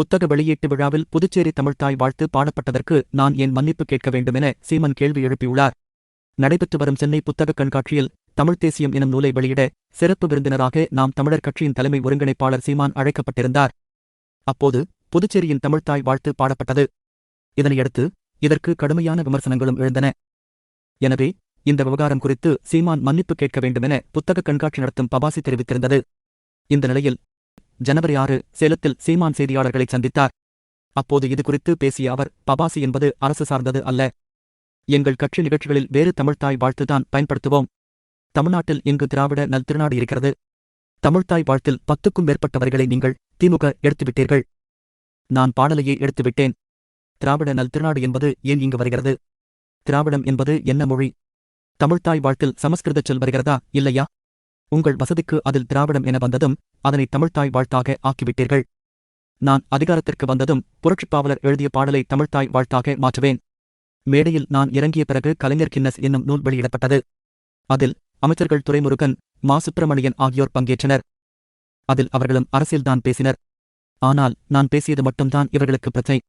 புத்தக வெளியீட்டு விழாவில் புதுச்சேரி தமிழ்த்தாய் வாழ்த்து பாடப்பட்டதற்கு நான் ஏன் மன்னிப்பு கேட்க வேண்டுமென சீமன் கேள்வி எழுப்பியுள்ளார். நடைபெற்று வரும் சென்னை புத்தக கண்காட்சியில் தமிழ்த் தேசியம் எனும் நூலை வெளியிட சிறப்பு விருந்தினராக நாம் தமிழர் கட்சியின் தலைமை ஒருங்கிணைப்பாளர் சீமான் அழைக்கப்பட்டிருந்தார். அப்போது புதுச்சேரியின் தமிழ்த்தாய் வாழ்த்து பாடப்பட்டது. இதனையடுத்து இதற்கு கடுமையான விமர்சனங்களும் எழுந்தன. எனவே இந்த விவகாரம் குறித்து சீமான் மன்னிப்பு கேட்க வேண்டுமென புத்தக கண்காட்சி நடத்தும் பபாசி தெரிவித்திருந்தது. இந்த நிலையில் ஜனவரி ஆறு சேலத்தில் சீமான் செய்தியாளர்களை சந்தித்தார். அப்போது இது குறித்து பேசிய அவர் பபாசி என்பது அரசு சார்ந்தது அல்ல. எங்கள் கட்சி நிகழ்ச்சிகளில் வேறு தமிழ்த்தாய் வாழ்த்துதான் பயன்படுத்துவோம். தமிழ்நாட்டில் இங்கு திராவிட நல் திருநாடு இருக்கிறது. தமிழ்த்தாய் வாழ்த்தில் பத்துக்கும் மேற்பட்ட வரிகளை நீங்கள் திமுக எடுத்துவிட்டீர்கள். நான் பாடலையே எடுத்துவிட்டேன். திராவிட நல் திருநாடு என்பது ஏன் இங்கு வருகிறது? திராவிடம் என்பது என்ன மொழி? தமிழ்த்தாய் வாழ்த்தில் சமஸ்கிருத சொல் வருகிறதா இல்லையா? உங்கள் வசதிக்கு அதில் திராவிடம் என வந்ததும் அதனை தமிழ்த்தாய் வாழ்த்தாக ஆக்கிவிட்டீர்கள். நான் அதிகாரத்திற்கு வந்ததும் புரட்சிப்பாவலர் எழுதிய பாடலை தமிழ்த்தாய் வாழ்த்தாக மாற்றுவேன். மேடையில் நான் இறங்கிய பிறகு கலைஞர் கின்னஸ் என்னும் நூல் வெளியிடப்பட்டது. அதில் அமைச்சர்கள் துரைமுருகன் மா. சுப்பிரமணியன் ஆகியோர் பங்கேற்றனர். அதில் அவர்களும் அரசியல்தான் பேசினர். ஆனால் நான் பேசியது மட்டும்தான் இவர்களுக்கு பிரச்சனை.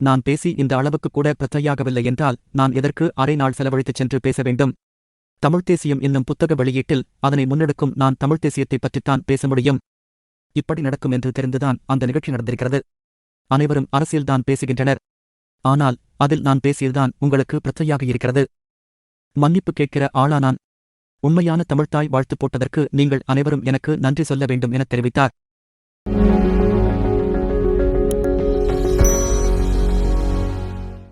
நான் பேசி இந்த அளவுக்கு கூட பிரச்சனையாகவில்லை என்றால் நான் எதற்கு அரை நாள் செலவழித்துச் சென்று பேச வேண்டும்? தமிழ்த் தேசியம் என்னும் புத்தக வெளியீட்டில் அதனை முன்னெடுக்கும் நான் தமிழ்த் தேசியத்தைப் பற்றித்தான் பேச முடியும். இப்படி நடக்கும் என்று தெரிந்துதான் அந்த நிகழ்ச்சி நடந்திருக்கிறது. அனைவரும் அரசியல்தான் பேசுகின்றனர். ஆனால் அதில் நான் பேசியதுதான் உங்களுக்கு பிரச்சனையாக இருக்கிறது. மன்னிப்பு கேட்கிற ஆளா நான்? உண்மையான தமிழ்த்தாய் வாழ்த்து போட்டதற்கு நீங்கள் அனைவரும் எனக்கு நன்றி சொல்ல வேண்டும் எனத் தெரிவித்தார்.